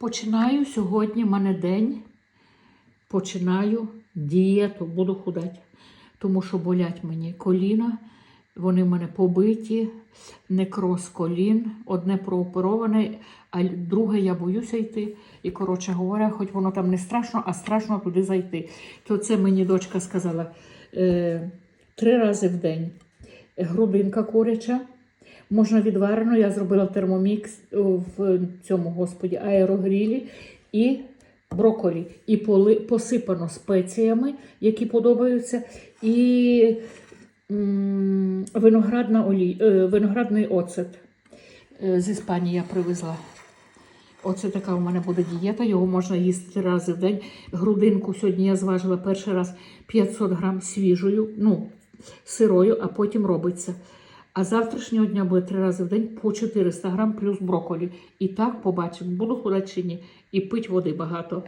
Починаю сьогодні в мене день. Починаю дієту, буду худати. Тому що болять мені коліна, вони в мене побиті, некроз колін, одне проопероване, а друге я боюся йти. І, коротше говоря, хоч воно там не страшно, а страшно туди зайти. То це мені дочка сказала е, три рази в день. Грудинка куряча. Можна відварено, я зробила термомікс в цьому господі аерогрілі і брокколі. І поли, посипано спеціями, які подобаються, і виноградна олій, е, виноградний оцет е, з Іспанії я привезла. Оце така у мене буде дієта, його можна їсти три рази в день. Грудинку сьогодні я зважила перший раз 500 грам свіжою, ну, сирою, а потім робиться. А завтрашнього дня буде три рази в день по 400 грам плюс брокколі. І так побачимо, буду худа чи ні. І пить води багато.